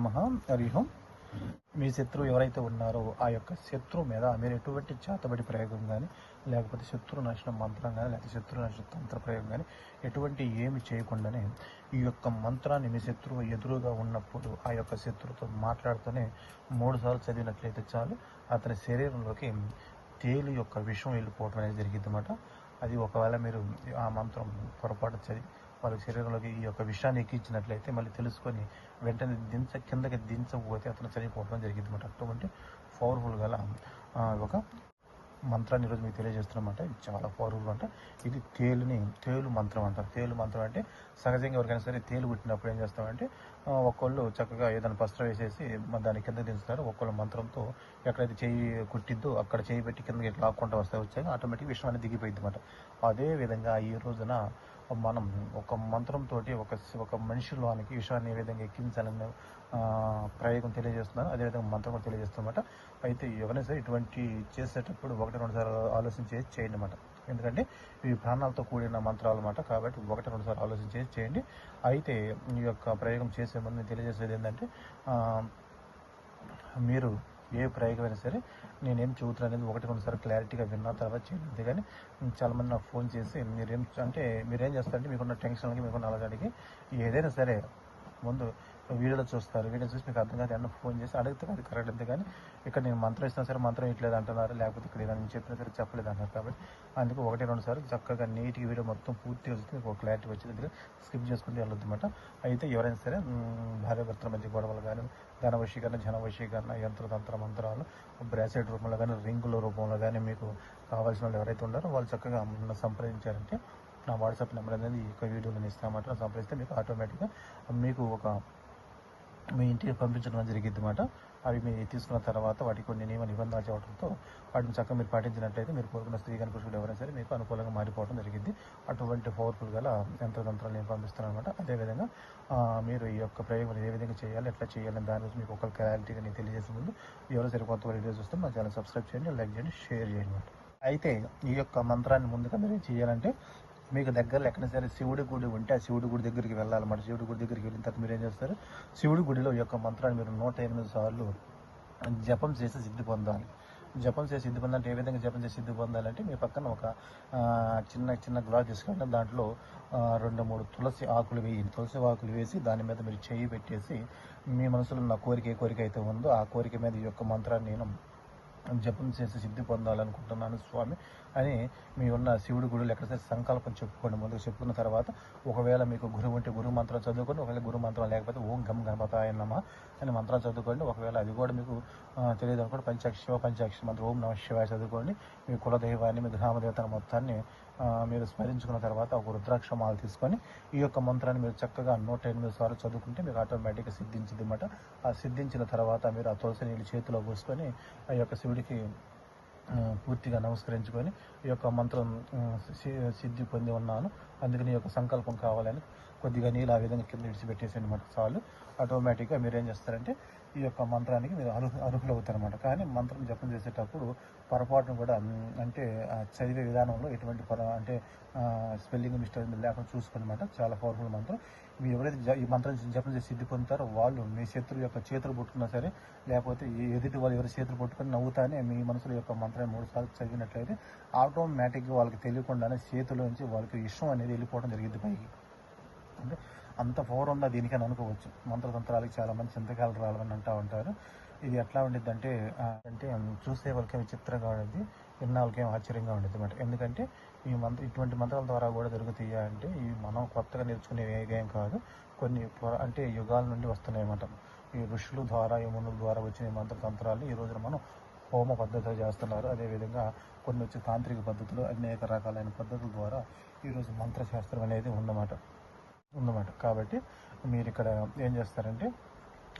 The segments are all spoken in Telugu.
నమ. హరి ఓం. మీ శత్రువు ఎవరైతే ఉన్నారో ఆ యొక్క శత్రువు మీద మీరు ఎటువంటి చేతబడి ప్రయోగం కానీ లేకపోతే శత్రు నష్టం మంత్రం కానీ లేకపోతే శత్రు నష్టం తంత్ర ప్రయోగం కానీ ఎటువంటి ఏమి చేయకుండానే ఈ యొక్క మంత్రాన్ని మీ శత్రువు ఎదురుగా ఉన్నప్పుడు ఆ యొక్క శత్రువుతో మాట్లాడుతూనే మూడు సార్లు చదివినట్లయితే చాలు. అతని శరీరంలోకి తేలి యొక్క విషం వెళ్ళిపోవడం అనేది జరిగింది అన్నమాట అది ఒకవేళ మీరు ఆ మంత్రం పొరపాటు చదివి వాళ్ళ శరీరంలోకి ఈ యొక్క విషయాన్ని ఎక్కించినట్లయితే మళ్ళీ తెలుసుకొని వెంటనే దించ కిందకి దించకపోతే అతను చనిపోవడం జరిగింది అనమాట అటువంటి పవర్ఫుల్ గల ఒక మంత్రాన్ని ఈరోజు మీకు తెలియజేస్తున్నమాట ఇది చాలా పవర్ఫుల్ అంట. ఇది తేలుని తేలు మంత్రం అంటారు తేలు మంత్రం అంటే సహజంగా ఎవరికైనా సరే తేలు పుట్టినప్పుడు ఏం చేస్తామంటే ఒక్కళ్ళు చక్కగా ఏదైనా పస్త్రం వేసేసి దాని కింద దించుతారు. ఒక్కళ్ళు మంత్రంతో ఎక్కడైతే చేయి కుట్టిద్దో అక్కడ చేయి పెట్టి కిందకి ఇట్లా లాక్కుంటూ వస్తాయి వచ్చాయి ఆటోమేటిక్ విషయం అనేది దిగిపోయింది అనమాట అదే విధంగా ఈ రోజున మనం ఒక మంత్రంతో ఒక ఒక మనిషిలోనికి విషయాన్ని ఏ విధంగా ఎక్కించాలనే ప్రయోగం తెలియజేస్తున్నారు. అదేవిధంగా మంత్రం కూడా తెలియజేస్తున్నమాట. అయితే ఎవరైనా సరే ఇటువంటి చేసేటప్పుడు ఒకటి రెండు సార్లు ఆలోచించి చేయండి అనమాట ఎందుకంటే ఇవి ప్రాణాలతో కూడిన మంత్రాలు అన్నమాట. కాబట్టి ఒకటి రెండు సార్లు ఆలోచించి చేయండి. అయితే ఈ యొక్క ప్రయోగం చేసే ముందు తెలియజేసేది ఏంటంటే మీరు ఏ ప్రయోగమైనా సరే నేనేం చెబుతున్నా అనేది ఒకటి రెండుసారి క్లారిటీగా విన్న తర్వాత చేయండి. అంతేగాని చాలామంది నాకు ఫోన్ చేసి మీరేం అంటే మీరేం చేస్తారంటే మీకున్న టెన్షన్లకి మీకున్న అలజడికి ఏదైనా సరే ముందు వీడియోలో చూస్తారు. వీడియో చూసి మీకు అర్థం కాదు అన్న ఫోన్ చేసి అడిగితే అది కరెక్ట్ అంతేగాని ఇక్కడ నేను మంత్రం ఇస్తున్నా సరే మంత్రం ఇట్లేదు అంటున్నారు. లేకపోతే ఇక్కడ ఏదైనా నేను చెప్పినా సరే చెప్పలేదు అంటారు కాబట్టి అందుకు ఒకటి రెండు సార్లు చక్కగా నీట్గా వీడియో మొత్తం పూర్తిగా చూస్తే మీకు ఒక క్లారిటీ వచ్చింది స్కిప్ చేసుకుంటే వెళ్ళొద్దన్నమాట. అయితే ఎవరైనా సరే మ్, భార్యాభర్తల మధ్య గొడవలు కానీ ధన వశీకరణ జన వశీకరణ యంత్రతంత్ర మంత్రాలు బ్రాసెట్ రూపంలో కానీ రింగుల రూపంలో కానీ మీకు కావాల్సిన వాళ్ళు ఎవరైతే ఉన్నారో వాళ్ళు చక్కగా సంప్రదించారంటే నా వాట్సాప్ నెంబర్ అనేది ఈ యొక్క వీడియోలో ఇస్తామంటే సంప్రదిస్తే మీకు ఆటోమేటిక్గా మీకు ఒక మీ ఇంటికి పంపించడం జరిగింది అనమాట అవి మీరు తీసుకున్న తర్వాత వాటికి కొన్ని నియమ నిబంధనలు చేయడంతో వాటిని చక్కగా మీరు పాటించినట్లయితే మీరు కోరుకున్న స్త్రీ కానీ పురుషుడు ఎవరైనా సరే మీకు అనుకూలంగా మారిపోవడం జరిగింది. అటువంటి పవర్ఫుల్ గల యంత్రతంత్రాలు నేను పంపిస్తున్నాను అనమాట అదేవిధంగా మీరు ఈ యొక్క ప్రయోగం ఏ విధంగా చేయాలి ఎట్లా చేయాలి దాని గురించి మీకు ఒక క్లారిటీగా నేను తెలియజేసే ముందు ఎవరో సరే కొత్త వీడియోస్ చూస్తే మా ఛానల్ సబ్స్క్రైబ్ చేయండి లైక్ చేయండి షేర్ చేయండి అయితే ఈ యొక్క మంత్రాన్ని ముందుగా మీరు చేయాలంటే మీకు దగ్గరలో ఎక్కడ సరే శివుడి గుడి ఉంటే ఆ శివుడి గుడి దగ్గరికి వెళ్ళాలన్నమాట శివుడి గుడి దగ్గరికి వెళ్ళిన తర్వాత మీరు ఏం చేస్తారు? శివుడి గుడిలో యొక్క మంత్రాన్ని మీరు నూట ఎనిమిది సార్లు జపం చేసి సిద్ధి పొందాలి. జపం చేసి సిద్ధి పొందాలంటే ఏ విధంగా జపం చేసి సిద్ధి పొందాలంటే మీ పక్కన ఒక చిన్న చిన్న గ్లాస్ తీసుకుంటే దాంట్లో రెండు మూడు తులసి ఆకులు వేయండి తులసి ఆకులు వేసి దాని మీద మీరు చేయి పెట్టేసి మీ మనసులో ఉన్న కోరిక ఏ కోరిక అయితే ఉందో ఆ కోరిక మీద ఈ యొక్క మంత్రాన్ని నేను జపం చేసి సిద్ధి పొందాలనుకుంటున్నాను స్వామి అని మీ ఉన్న శివుడి గుడులు ఎక్కడ సంకల్పం చెప్పుకోండి. ముందుకు చెప్పుకున్న తర్వాత ఒకవేళ మీకు గురువు ఉంటే గురు మంత్రం చదువుకోండి ఒకవేళ గురు మంత్రం లేకపోతే ఓం గం గణపతాయ నమ అని మంత్రాలు చదువుకోండి. ఒకవేళ అది కూడా మీకు తెలియదు అనుకోండి పంచాక్ష శివ పంచాక్ష మంత్రం ఓం నమ శివాయ చదువుకోండి. మీ కులదైవాన్ని మీ గ్రామదేవతల మొత్తాన్ని మీరు స్మరించుకున్న తర్వాత ఒక రుద్రాక్ష మాల తీసుకొని ఈ యొక్క మంత్రాన్ని మీరు చక్కగా నూట ఎనిమిది సార్లు చదువుకుంటే మీకు ఆటోమేటిక్గా సిద్ధించింది అనమాట ఆ సిద్ధించిన తర్వాత మీరు ఆ తులసి నీళ్ళు చేతిలో పోసుకొని ఆ యొక్క శివుడికి పూర్తిగా నమస్కరించుకొని ఈ యొక్క మంత్రం సి- సిద్ధి పొంది ఉన్నాను. అందుకని ఈ యొక్క సంకల్పం కావాలని కొద్దిగా నీళ్ళు ఆ విధంగా కింద విడిచిపెట్టేసి అనమాట చాలు. ఆటోమేటిక్గా మీరు ఏం చేస్తారంటే ఈ యొక్క మంత్రానికి మీరు అర్హు అర్హులు అవుతారనమాట కానీ మంత్రం జపం చేసేటప్పుడు పొరపాటును కూడా అంటే చదివే విధానంలో ఎటువంటి పొర అంటే స్పెల్లింగ్ మిస్టేక్ లేకుండా చూసుకోనమాట చాలా పవర్ఫుల్ మంత్రం. మీరు ఎవరైతే జ- ఈ మంత్రం జపం చేసి సిద్ధి పొందుతారో వాళ్ళు మీ శత్రువు యొక్క చేతులు పట్టుకున్నా సరే లేకపోతే ఈ ఎదుటి వాళ్ళు ఎవరి చేతులు పట్టుకొని నవ్వుతానే మీ మనసులో యొక్క మంత్రాన్ని మూడు సార్లు చదివినట్లయితే ఆటోమేటిక్గా వాళ్ళకి తెలియకుండానే చేతిలోంచి వాళ్ళకి ఇష్టం అనేది వెళ్ళిపోవడం జరిగింది పైకి. అంటే అంత పవర్ ఉందా దీనికని అనుకోవచ్చు. మంత్రతంత్రాలకి చాలా మంది చింతకాలు రావాలని అంటూ ఉంటారు. ఇది ఎట్లా ఉండిద్ది అంటే అంటే చూసే వాళ్ళకి విచిత్రంగా ఉండేది విన్న వాళ్ళకి ఆశ్చర్యంగా ఉండేది అనమాట ఎందుకంటే ఈ మంత్ర ఇటువంటి మంత్రాల ద్వారా కూడా దొరుకుతాయి అంటే ఇవి మనం కొత్తగా నేర్చుకునే ఏం కాదు. కొన్ని అంటే యుగాల నుండి వస్తున్నాయి అన్నమాట. ఈ ఋషుల ద్వారా ఈ మునుల ద్వారా వచ్చిన ఈ మంత్రతంత్రాలు ఈ రోజున మనం హోమ పద్ధతులు చేస్తున్నారు. అదేవిధంగా కొన్ని వచ్చి తాంత్రిక పద్ధతులు అనేక రకాలైన పద్ధతుల ద్వారా ఈరోజు మంత్రశాస్త్రం అనేది ఉందన్నమాట ఉందన్నమాట కాబట్టి మీరు ఇక్కడ ఏం చేస్తారంటే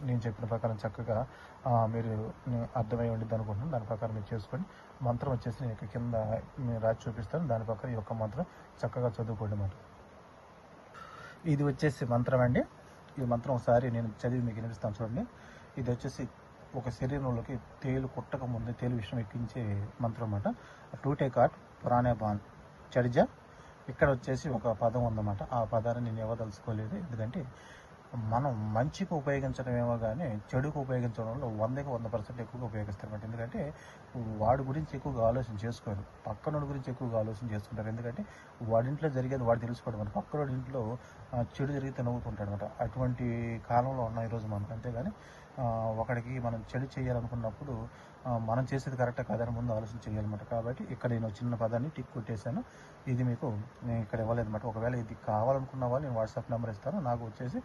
నేను చెప్పిన ప్రకారం చక్కగా మీరు నేను అర్థమై ఉండిద్ది అనుకుంటున్నాను. దాని ప్రకారం మీరు చేసుకోండి మంత్రం వచ్చేసి నేను ఇక్కడ కింద నేను రాసి చూపిస్తాను. దాని ప్రకారం ఈ యొక్క మంత్రం చక్కగా చదువుకోండి అన్నమాట. ఇది వచ్చేసి మంత్రం అండి. ఈ మంత్రం ఒకసారి నేను చదివి మీకు వినిపిస్తాను చూడండి. ఇది వచ్చేసి ఒక శరీరంలోకి తేలు కుట్టక ముందే తేలు విషయం ఎక్కించే మంత్రం అన్నమాట. టూటే కాట్ పురాణే బాన్. ఇక్కడ వచ్చేసి ఒక పదం ఉందన్నమాట. ఆ పదాన్ని నేను ఇవ్వదలుచుకోలేదు. ఎందుకంటే మనం మంచికి ఉపయోగించడమేమో కానీ చెడుకు ఉపయోగించడంలో వందకి వంద పర్సెంట్ ఎక్కువగా ఉపయోగిస్తారు ఎందుకంటే వాడి గురించి ఎక్కువగా ఆలోచన చేసుకోరు. పక్కనోడి గురించి ఎక్కువగా ఆలోచన చేసుకుంటారు. ఎందుకంటే వాడింట్లో జరిగేది వాడు తెలుసుకోవడం అనమాట పక్కనోడి ఇంట్లో చెడు జరిగితే నవ్వుతుంటాడు అనమాట అటువంటి కాలంలో ఉన్నాం ఈరోజు మనం. అంతేగాని ఒకడికి మనం చెడు చేయాలనుకున్నప్పుడు మనం చేసేది కరెక్ట్ కాదని ముందు ఆలోచన చేయాలన్నమాట. కాబట్టి ఇక్కడ నేను చిన్న పదాన్ని టిక్ కొట్టేశాను. ఇది మీకు నేను ఇక్కడ ఇవ్వలేదన్నమాట. ఒకవేళ ఇది కావాలనుకున్న వాళ్ళు నేను వాట్సాప్ నెంబర్ ఇస్తాను. నాకు వచ్చేసి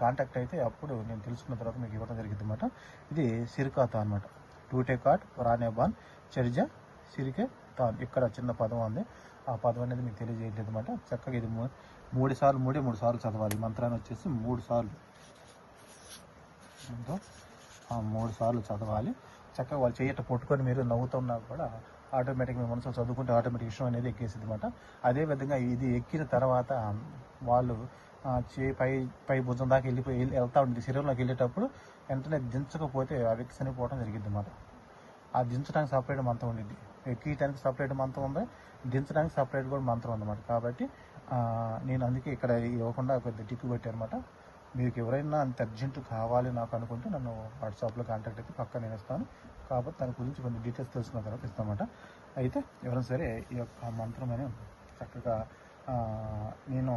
కాంటాక్ట్ అయితే అప్పుడు నేను తెలుసుకున్న తర్వాత మీకు ఇవ్వడం జరిగింది అనమాట ఇది సిరికాత అనమాట టూటే కాట్ రానేబాన్ చెరిజ సిరికే తాన్ ఇక్కడ చిన్న పదం ఉంది. ఆ పదం అనేది మీకు తెలియజేయట్లేదు అనమాట చక్కగా ఇది మూడు సార్లు మూడే మూడు సార్లు చదవాలి. మంత్రాన్ని వచ్చేసి మూడు సార్లు. ఏంటో, మూడు సార్లు చదవాలి. చక్కగా వాళ్ళు చేయట పట్టుకొని మీరు నవ్వుతున్నా కూడా ఆటోమేటిక్ మీ మనసులో చదువుకుంటే ఆటోమేటిక్ విషయం అనేది ఎక్కేసింది అనమాట అదేవిధంగా ఇది ఎక్కిన తర్వాత వాళ్ళు చే పై పై భుజం దాకా వెళ్ళిపోయి వెళ్ళి- వెళ్తా ఉంటుంది శరీరంలోకి వెళ్ళేటప్పుడు వెంటనే దించకపోతే ఆ వ్యక్తి చనిపోవడం జరిగింది అనమాట ఆ దించడానికి సపరేట్ మంత్రం ఉండిద్ది. ఎక్కియటానికి సపరేట్ మంత్రం ఉంది దించడానికి సపరేట్ కూడా మంత్రం ఉందన్నమాట. కాబట్టి నేను అందుకే ఇక్కడ ఇవ్వకుండా పెద్ద టిక్కు పెట్టానమాట మీకు ఎవరైనా అంత అర్జెంటు కావాలి నాకు అనుకుంటే నన్ను వాట్సాప్లో కాంటాక్ట్ అయితే పక్క నేను ఇస్తాను కాబట్టి దాని గురించి కొన్ని డీటెయిల్స్ తెలుసుకున్న తర్వాత ఇస్తామన్నమాట అయితే ఎవరైనా సరే ఈ యొక్క మంత్రం అని చక్కగా నేను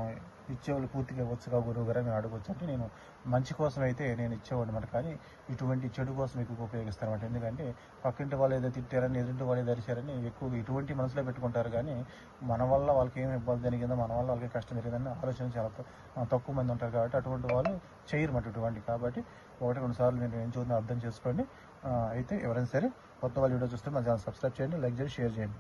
ఇచ్చేవాళ్ళు పూర్తిగా వచ్చుగా గురువు గారు నేను అడగొచ్చు అంటే నేను మంచి కోసం అయితే నేను ఇచ్చేవాడు అనమాట కానీ ఇటువంటి చెడు కోసం ఎక్కువ ఉపయోగిస్తాను అనమాట ఎందుకంటే పక్కింటి వాళ్ళు ఏదో తిట్టారని ఎదురింటి వాళ్ళు ఏదో అరిచారని ఎక్కువగా ఇటువంటి మనసులో పెట్టుకుంటారు. కానీ మన వల్ల వాళ్ళకి ఏమి ఇబ్బంది జరిగిందో మన వల్ల వాళ్ళకి కష్టం జరిగిందని ఆలోచన చాలా తక్కువ- మంది ఉంటారు కాబట్టి అటువంటి వాళ్ళు చేయరు మాట ఇటువంటి. కాబట్టి ఒకటి రెండు సార్లు నేను ఏం చూద్దాం అర్థం చేసుకోండి. అయితే ఎవరైనా సరే కొత్త వాళ్ళు వీడియో చూస్తే మా ఛానల్ సబ్స్క్రైబ్ చేయండి లైక్ చేయండి షేర్ చేయండి.